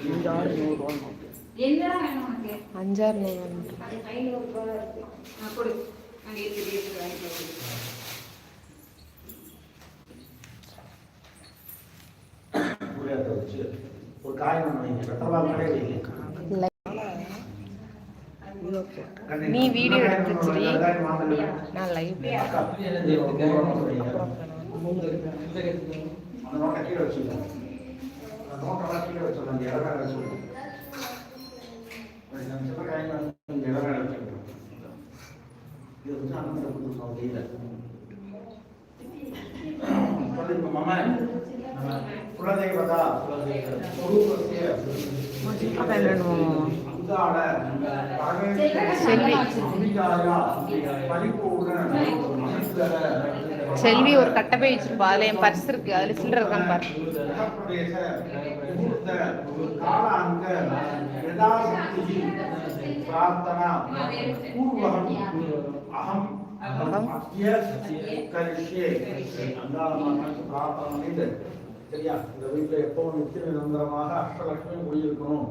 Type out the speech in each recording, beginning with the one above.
அஞ்சாறு ஒரு ரூபா இருக்கு. ஆ கொடு. அங்கே இருக்குது இருக்குது வாங்கிட்டு கொடு. புளியாத்த வச்சு ஒரு காய் ஒன்று வைங்க வெத்தலை கடை வைங்க நீ வீடியோ எடுத்து வச்சிரு. வெங்காயம் மாமல்லி நான் லைவ் அக்கா, நோட்டை கீழே வச்சிடலாம் அந்த இடம் அந்த சிவகாய் இந்த இடம் மேலே வச்சுக்கோங்க இது வந்து அண்ணன் கொடுத்துருக்கோம் கையில் சொல்லுங்க மாமா குலதெய்வதா செல்வி. பரிபூர்ண அனுக்கிரக செல்வி ஒரு கட்டப்பை வச்சிருப்பா. அதுல என் பர்ஸ் இருக்கு. அதுல சில்லற இருக்கான்னு பாரு. பிரார்த்தனா சரியா இந்த வீட்டில் எப்பவும் நித்திய நிரந்தரமாக அஷ்டலட்சுமி குடியிருக்கணும்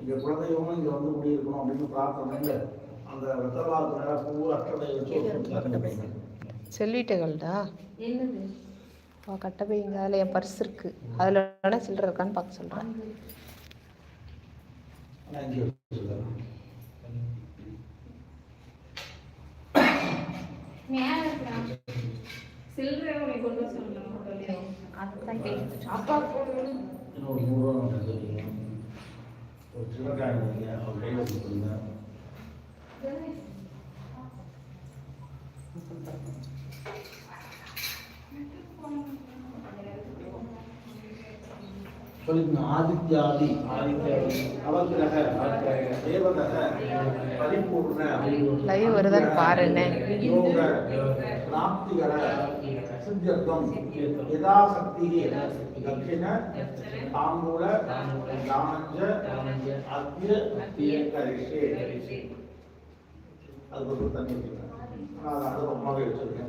இங்க குலதெய்வமும் இங்க வந்து குடியிருக்கணும் அப்படின்னு பிரார்த்தனை அந்த வெத்தலாத்துல பூ அஷ்டலை வச்சு செல்விட்டகள்டா? என்னது? அவ கட்டப்பைங்க அதுல என் பர்ஸ் இருக்கு. அதுல சில்லற இருக்கான்னு பார்க்க இருக்கிறான் சில்லறை சொல்லுங்க ஆதித்யாதி ஆதித்யாதி அவக்கிரக தேவதக பரிபூர்ண லைவ் வருதான்னு பாரு என்ன யோக பிராப்திகர சித்தியத்துவம் யதாசக்தி தட்சிண தாம்பூல தானஞ்ச அத்திய கரிஷே அது ஒரு தண்ணி வச்சுருக்கேன். நான் அதை ரொம்பவே வச்சிருக்கேன்.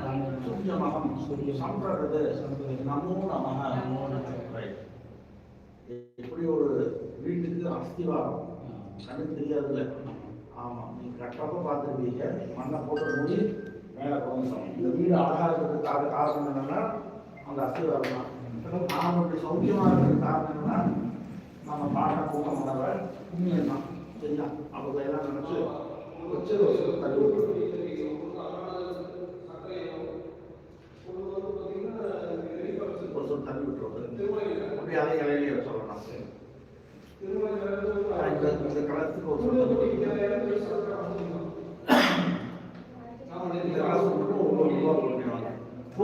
துஞ்சமகம் சொல்றது நமோ நமக. எப்படி ஒரு வீட்டுக்கு அஸ்திவாரம் கண்ணு தெரியாதுல்ல. ஆமா நீங்க கட்டப்ப பார்த்துருக்கீங்க மண்ணை போட்டு மூடி மேல கொஞ்சம் இந்த வீடு அழகாக இருக்கிறதுக்காக காரணம் என்னன்னா அந்த அஸ்திவாரம் தான். நாம இப்படி சௌக்கியமா இருக்கிறது காரணம் என்னன்னா நம்ம பாட்டை போக முடியல உண்மையெல்லாம் சரியா? அவங்க எல்லாம் நினைச்சு வச்சது வச்சு தள்ளி அப்படி அதை இலையிலேயே சொல்லலாம் இந்த இந்த களத்துக்கு ஒரு சொல் தள்ளி விட்டுருவது. இந்த களத்துக்கு மட்டும் ஒவ்வொரு ரூபா கொடுக்கணும்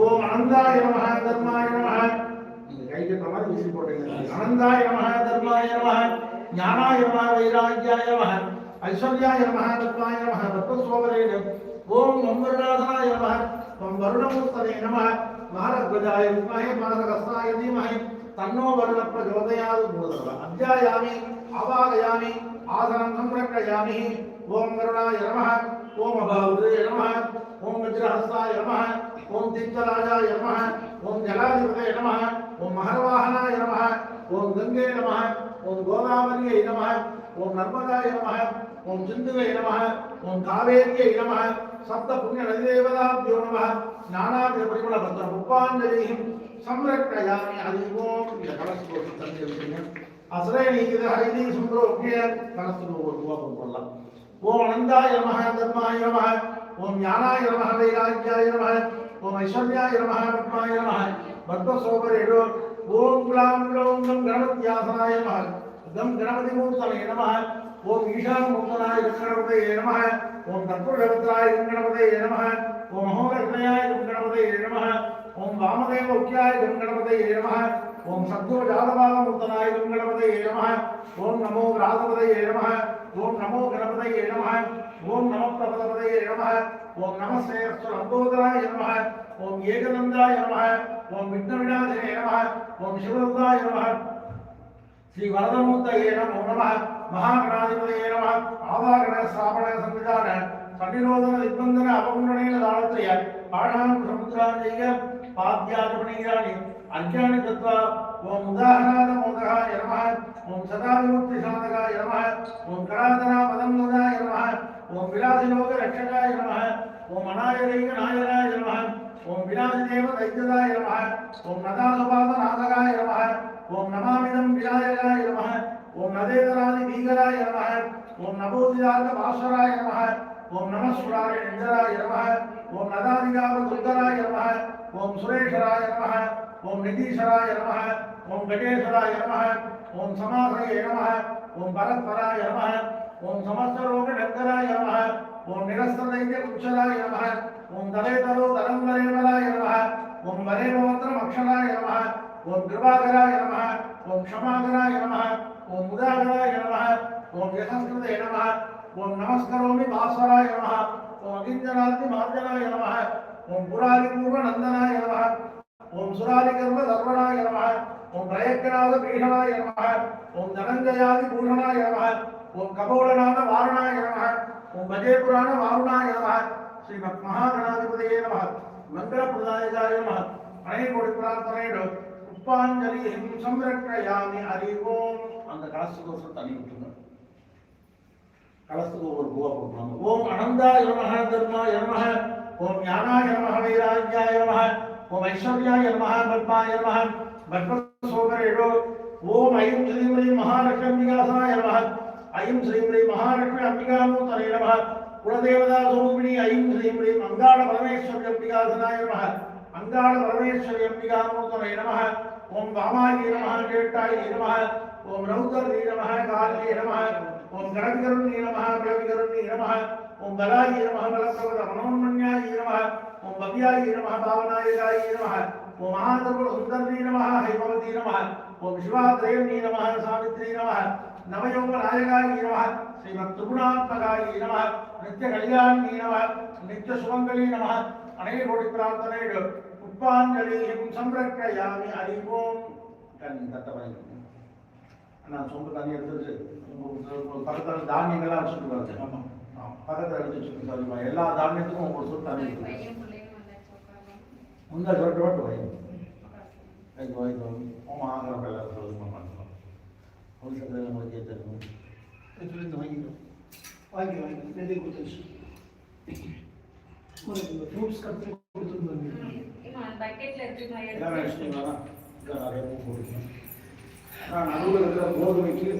ஓம் அனந்தாய நமஹ தர்மாய நமஹ நீங்க கை கட்டுற மாதிரி வீசி போட்டீங்க அனந்தாய நமஹ தர்மாய நமஹ ஞானாய நமஹ வைராக்கியாய நமஹ ஐஸ்வர்யாய நமஹ தத்வாய நமஹ ரத்னசோபரே ஓம் மம்பரநாதனாய நமஹ ஓம் வருணமூர்த்தனே நமஹ மகாரத்வஜாய வித்மஹே மகரகஸ்தாய தீமஹி தன்னோ வருண பிரச்சோதயாத் மூலதவ அத்தியாயாமி ஆவாகயாமி ஆசனம் சம்ரக்ஷயாமி ஓம் கருணாய நமஹ ஓம் அபாவுதே நமஹ ஓம் வஜ்ரஹஸ்தாய நமஹ ஓம் திங்கராஜாய நமஹ ஓம் ஜலாதிபதே நமஹ ஓம் மகரவாகனாய நமஹ ஓம் கங்கே நமஹ ஓம் கோதாவரியை நமஹ ஓம் நர்மதாய நமஹ ஓம் சிந்துவே நமஹ ஓம் காவேரியை நமஹ சப்த புண்ணிய நதிதேவதாபியோ நமஹ ஞானாகிர பரிமள பத்ர புப்பாஞ்சலிஹிம் சம்ரக்ஷயாமி அறிவோம் இந்த கலசத்தோடு தந்தை வச்சுங்க அசரே நீங்க ஹரிதி சுந்தரோக்கிய கலசத்தோடு ஒரு ரூபா கொடுக்கலாம் ஓம் அனந்தாய நமः தர்மாய நமः ஓம் ஞானாய நமः வைராக்கியாய நமः ஓம் ஐஸ்வர்யாய நமः பத்மாய நமः பத்மசோபரேடோ ஓம் குலாம் குலோம் கம் கணபத்யாசனாய நமः கம் கணபதி மூர்த்தமே நமः ஓம் ஈஷான மூர்த்தனாய கணபதயே நமः ஓம் தத்புரகத்ராய கணபதயே நமः ஓம் மகோரத்னயாய கணபதயே நமः ஓம் வாமதேவ உக்கியாய கணபதயே நம. ஓம் சத்யோ ஜாதபாலமூர்த்தனாய மூர்த்தனாய கணபதயே நமः. ஓம் நமோ ராதபதயே நம. ஓம் நமோ கணபதயே நம. ஓம் நம பிரபதபதயே நம. ஓம் நம ஸ்ரேயஸ்து லம்போதராய நமः. ஓம் ஏகநந்தாய நம. ஓம் விக்னவிநாசனே நம. ஓம் சிவருதாய நம. ஸ்ரீ வரதமூர்த்தயே நமோ நம. மகாகணாதிபதியே நம. ஆவாகண ஸ்ராவண சன்னிதான சன்னிரோதன திக்பந்தன அபகுண்டனேன தாளத்ரய பாடான சமுத்ராஞ்சய பாத்யாஜபணீயானி அர்க்யாணி தத்வா ஓம் உதாரணாத மோதகாய நம ஓம் சதாவிமுக்தி சாதகாய நம ஓம் கராதனா பதங்கதாய நம ஓம் விலாசிலோக ரட்சகாய நம ஓம் அநாயரைக நாயராய நம ஓம் விலாசிதேவ தைத்தியதாய நம ஓம் நதாசுபாத நாதகாய நம ஓம் நமாமிதம் விநாயகாய நம ஓம் நதேதராதி பீகராய நம ஓம் நபோதிதார்த்த பாஸ்வராய நம ஓம் நமஸ்வராய நெஞ்சராய நம ஓம் நதாதிகார துர்கராய நம ஓம் சுரேஷராய நம ஓம் நிதீஸ்வராய நம ஓம் கணேஸ்வராய நம ஓம் சமாசயே நம ஓம் பரத்வராய நம ஓம் சமஸ்தரோக நங்கராய நம ஓம் நிரஸ்ததைத்திய குச்சராய நம ஓம் தலேதரோ தரங்கரேவராய நம ஓம் வரேபவத்திரம் அக்ஷராய நம ஓம் கிருபாகராய நம ஓம் க்ஷமாகராய நம ஓம் உதாகராய நம ஓம் யசஸ்கிருதே நம ஓம் நமஸ்கரோமி பாஸ்வராய நம ஓம் அகிஞ்சனாதி மார்ஜனாய நம ஓம் புராதி பூர்வ நந்தனாய நம ஓம் சுராதி கர்ம தர்வனாய நம ஓம் பிரயக்கநாத பீஷணாய நம ஓம் தனஞ்சயாதி பூஷணாய நம ஓம் கபோலநாத வாரணாய நம ஓம் பஜே புராண வாருணாய நம ஸ்ரீமத் மகாகணாதிபதியே நம மங்கள பிரதாயகாய நம அனைத்து கொடி பிரார்த்தனையோடு. புஷ்பாஞ்சலி சம்ரக்ஷயாமி அறிவோம். அந்த கலசத்துக்கு ஒரு தண்ணி விட்டுருங்க கலசத்துக்கு ஒரு பூவை கொடுப்பாங்க. ஓம் அனந்தா நமஹ தர்மா நமஹ ஓம் ஞானாய நமஹ வைராஜ்யா நமஹ ஓம் ஐஸ்வர்யாய நமஹ பத்மாய நமஹ பத்மசோகரேடோ ஓம் ஐம் ஸ்ரீம் ஸ்ரீம் மகாலட்சுமி அம்பிகாசா நமஹ ஐம் ஸ்ரீம் ஸ்ரீம் மகாலட்சுமி அம்பிகாமூர்த்தனே நமஹ குலதேவதா ஸ்வரூபிணி ஐம் ஸ்ரீம் ஸ்ரீம் அங்காள பரமேஸ்வரி அம்பிகாசனாய நமஹ அங்காள பரமேஸ்வரி அம்பிகாமூர்த்தனே நமஹ ஓம் வாமாயி நமஹ கேட்டாயி நமஹ ஓம் ரௌதர்ணி நமஹ காலியே நமஹ ஓம் கணவிகருணி நமஹ கணவிகருணி நமஹ ஓம் பலாய் நமஹ பலப்பிரபத மனோன்மன்யாய் நமஹ ஓம் பவ்யாய் நமஹ பாவனாயகாயி நமஹ ஓம் மகாதர்புர சுந்தர்ணி நமஹ ஹைபவதி நமஹ ஓம் சிவாத்ரயணி நமஹ சாவித்ரி நமஹ நவயோக நாயகாய் நமஹ ஸ்ரீமத் திரிகுணாத்மகாயி நமஹ நித்ய கல்யாணி நமஹ நித்ய சுமங்கலி நமஹ அநேக கோடி பிரார்த்தனைகள் புஷ்பாஞ்சலியும் சம்ரக்ஷயாமி அறிவோம். கண் தத்தவரை நான் சொந்த தண்ணி எடுத்துட்டு உங்களுக்கு பக்கத்தில் தானியங்கள்லாம் வச்சுட்டு வரேன் ஆமாம் பக்கத்தில் எடுத்து வச்சுட்டு சொல்லுமா எல்லா தானியத்துக்கும் உங்களுக்கு சொல் தண்ணி இருக்கு பையன் பிள்ளைங்க வந்தாச்சு உட்காருங்க. முந்தா சொல்லிட்டு மட்டும் வை வைக்கோ வைக்கோ ஆமாம் ஆங்கிலம் எல்லாரும் சொல்லுமா பண்ணுறோம் ஒரு சந்தையில் முடிஞ்சே தருவோம் சொல்லி இந்த வாங்கிக்கோ வாங்கி வாங்கி நிறைய கொடுத்துருச்சு ஃப்ரூட்ஸ் கட்டு கொடுத்துருந்தாங்க இன்னும் அந்த பக்கெட்ல இருக்கு நான் எல்லாம் எடுத்து வச்சுட்டீங்களா இதில் நிறைய பூ போட்டுக்கணும் நான் நடுவில் இருக்கிற கோதுமைக்கு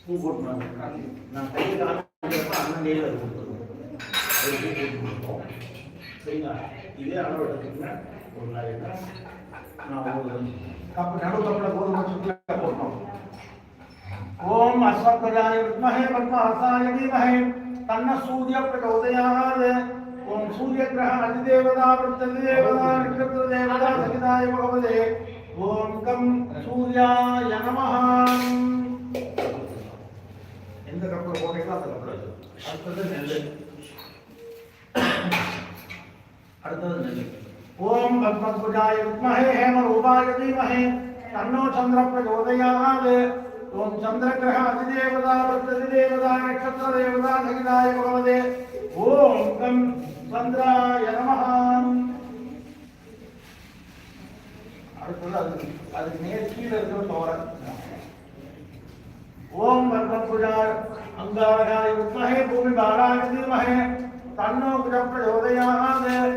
பூ போட்டுனாங்க. நான் கையில் காமிக்கிறப்ப அண்ணன் நேரில் அது கொடுத்துருவோம் சரிங்களா? இதே அளவு ஒரு நாளைக்கு நான் ஒரு கப்பு நடு கப்பில் கோதுமை போட்டோம். ஓம் அஸ்வத்வஜாய வித்மஹே பத்மாசாய தீமஹே. தன்ன சூரிய பிரச்சோதயாத் ஓம் சூரிய கிரகம் அதிதேவதா பிரத்யதேவதா நட்சத்திர தேவதா சகிதாய பகவதே. ஓம் கம் சூர்யாய நமஹ. எந்த கப்பல் போட்டீங்களோ அந்த கப்பல் அடுத்தது நெல் அடுத்தது நெல் ஓம் பத்மத்வஜாய வித்மஹே ஹேமரூபாய தீமஹே. தன்னோ சந்திர பிரச்சோதயாத் ஓம் சந்திர கிரக அதிதேவதா பிரதிதேவதா நட்சத்திர தேவதா சகிதாய பகவதே. ஓம் கம் சந்திராய நமஹ அடுத்தது அது அதுக்கு நேர் கீழே இருக்கிற தோரன் ஓம் வர்மபுஜார் அங்காரகாய வித்மஹே பூமி பாலாய தீமஹே தன்னோ குஜ பிரச்சோதயாத்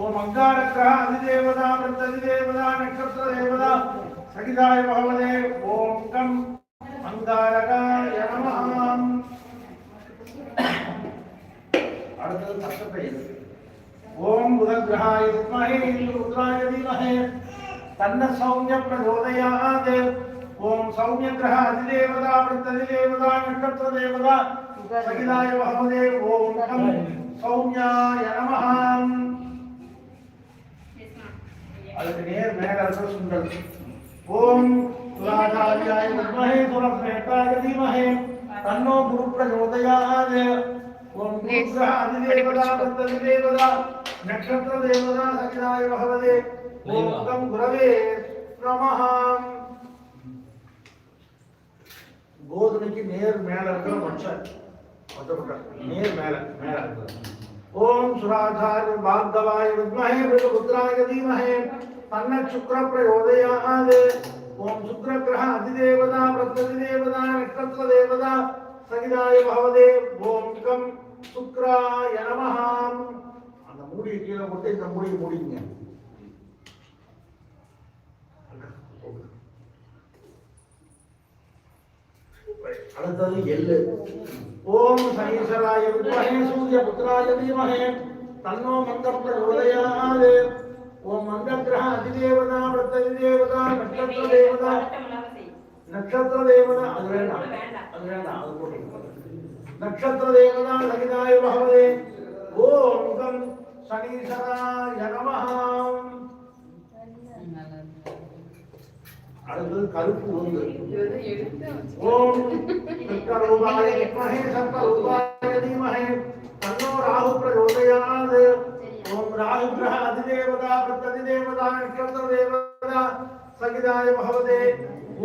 ஓம் அங்காரக்கிரக அதிதேவதா பிரத்ததிதேவதா நட்சத்திர தேவதா சகிதாய பகவதே ஓம் கம் அங்காரகாய நமஹாம் அடுத்தது பச்சப்பயிர் ஓம் புதகிரகாய வித்மஹே ருத்ராய தீமஹே தன்ன சௌமிய பிரச்சோதயாத் ஓம் சௌமிய கிரக அதிதேவதா பிரத்ததிதேவதா நட்சத்திர தேவதா சகிதாய பகவதே ஓம் கம் சௌமியாய நமஹாம் அதுக்கு நேர் மேல இருக்கிற சுண்டல் ஓம் துலாதாரியாய வித்மஹே துலஸ்மேட்டாய தீமஹே தன்னோ குரு பிரச்சோதயாத் ஓம் குருகிரக அதிதேவதா பிரத்ததிதேவதா நட்சத்திர தேவதா சகிதாய பகவதே ஓம் கம் குரவே நமஹ கோதுமைக்கு நேர் மேல இருக்கிற மச்ச மச்சப்பட்ட நேர் மேல மேல ஓம் சுராதார பாந்தவாய வித்மஹே புத்திராய தீமஹே தன்ன சுக்ர பிரயோதயாத் ஓம் சுக்ர கிரக அதிதேவதா பிரத்யதிதேவதா நட்சத்திர தேவதா சகிதாய பகவதே ஓம் கம் சுக்ராய நமஹ. அந்த மூடியை கீழே போட்டு இந்த மூடியை மூடிங்க அடுத்தது எள்ளு. ஓம் சனீஸ்வராய வித்மஹே சூரிய புத்திராய தீமஹே தன்னோ மந்த பிரச்சோதயாத் ஓம் மந்த கிரக அதிதேவதா பிரத்யதிதேவதா நட்சத்திர தேவதா நட்சத்திர தேவதா அது வேண்டாம். அது வேண்டாம். அது போட்டு நட்சத்திர தேவதா சகிதாய பகவதே ஓம் கம் சனீஸ்வராய நமஹ அடுத்தது கருப்பு உந்து ஓம் சர்க்கரூபாய வித்மஹே சர்க்கரூபாய தீமஹே தன்னோ ராகு ஓம் ராகு கிரக அதிதேவதா நட்சத்திர தேவதா சகிதாய பகவதே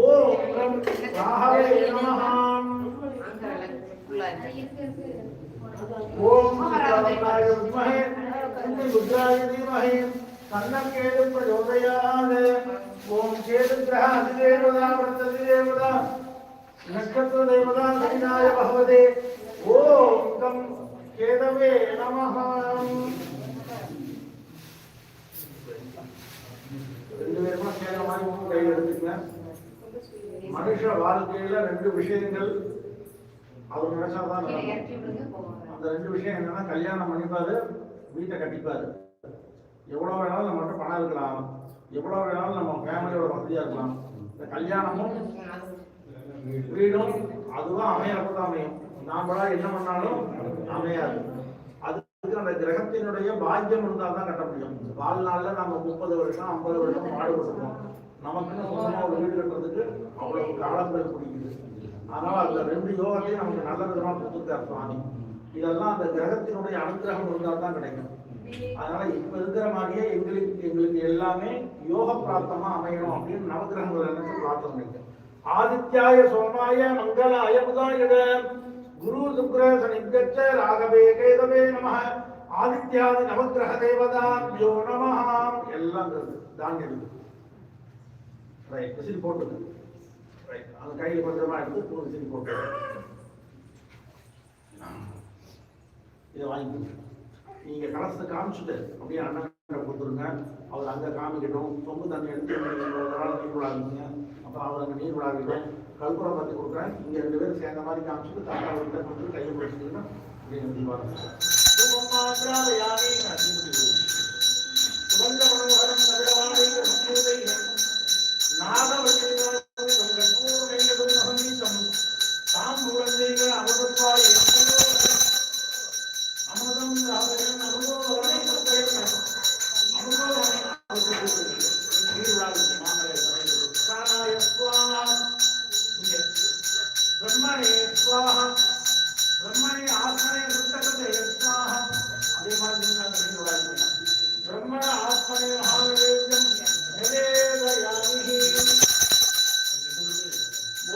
ஓம் ராகவே ஓம் வித்மஹே புத்திபுத்திராய தீமஹே தன்னக்கேது பிரச்சோதயாத் ஓம் கேது கிரக அதிதேவதா பிரத்யதிதேவதா நட்சத்திர தேவதா சகிதாய பகவதே ஓம் கம் கேதவே நமஹ ரெண்டு பேருமா சேர்ந்த மாதிரி கையில் மனுஷ வாழ்க்கையில ரெண்டு விஷயங்கள் அவர் நினைச்சாதான் அந்த ரெண்டு விஷயம் என்னன்னா கல்யாணம் பண்ணிப்பாரு வீட்டை கட்டிப்பாரு. எவ்வளவு வேணாலும் நம்மகிட்ட பணம் இருக்கலாம். எவ்வளவு வேணாலும் நம்ம ஃபேமிலியோட வசதியா இருக்கலாம். இந்த கல்யாணமும் வீடும் அதுவும் அமையறப்பதான் அமையும். நாமளா என்ன பண்ணாலும் அமையாது. அதுக்கு அந்த கிரகத்தினுடைய பாக்கியம் இருந்தா தான் கட்ட முடியும். வாழ்நாள்ல நம்ம முப்பது வருஷம் ஐம்பது வருஷம் பாடுபட்டுருக்கோம். நமக்குன்னு சொந்தமா ஒரு வீடு கட்டுறதுக்கு அவ்வளவு காலங்கள் பிடிக்குது அதனால அந்த ரெண்டு யோகத்தையும் நமக்கு நல்ல விதமா கொடுத்துருக்கார் சுவாமி. இதெல்லாம் அந்த கிரகத்தினுடைய அனுகிரகம் இருந்தால் தான் கிடைக்கும். அதனால இப்ப இருக்கிற மாதிரியே எங்களுக்கு எங்களுக்கு எல்லாமே யோக பிராப்தமா அமையணும் அப்படின்னு நவகிரகங்கள் என்ன பிரார்த்தனை ஆதித்யாய சோமாய மங்களாய புதாயிட குரு சுக்ர சனிகச்ச ராகவே கேதவே நம ஆதித்யாதி நவகிரக தேவதாபியோ நம எல்லாம் இருக்கு. இருக்கு. விசில் கையில் கொஞ்சமாக எடுத்து தூள் விசில் போட்டு இதை வாங்கிக்கோங்க நீங்க கலசத்தை காமிச்சுட்டு அப்படியே அண்ணன் கொடுத்துருங்க. அவர் அங்க காமிக்கட்டும். தொங்கு தண்ணி எடுத்து நீர் விடாதீங்க அப்புறம் அவர் அங்கே நீர் விடாதீங்க. கல்புரம் பற்றி கொடுக்குறேன். இங்க ரெண்டு பேரும் சேர்ந்த மாதிரி காமிச்சுட்டு தாத்தா வீட்டில் கொடுத்து கையை பிடிச்சிங்கன்னா அப்படின்னு தீபாவளி சுகந்த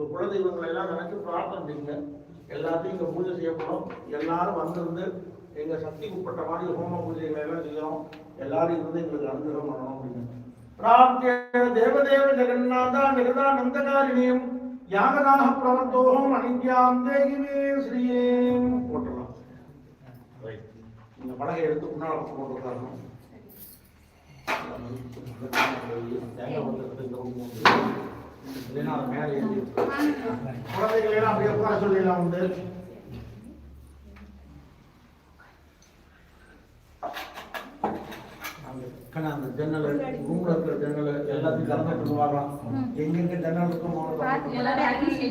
உங்க குலதெய்வங்களை எல்லாம் நினைச்சு பிரார்த்தனை செய்யுங்க எல்லாத்தையும் இங்க பூஜை செய்யப்படும் எல்லாரும் வந்திருந்து எங்க சக்திக்கு உட்பட்ட மாதிரி ஹோம பூஜைகளை எல்லாம் செய்யணும் எல்லாரும் இருந்து எங்களுக்கு அனுகிரகம் பண்ணணும் அப்படின்னு. பிரார்த்திய தேவதேவ ஜெகநாதா நிகதா நந்தகாரிணியும் யாகதாக பிரவர்த்தோகம் அனித்யாம் தேகிமே ஸ்ரீயேம் போட்டுடலாம். ரைட் இந்த படகை எடுத்து முன்னால போட்டு உட்காரணும் தேங்காய் பத்திரத்தை இந்த இல்லைன்னா மேலே அப்படியே சொல்லிடலாம் உண்டு. அந்த ஜன்னல் ரூம்ல இருக்கிற ஜன்னல் எல்லாத்தையும் திறந்துட்டு வரலாம் எங்கெங்க ஜன்னல் இருக்குமோ எல்லாரும் அடிக்கடி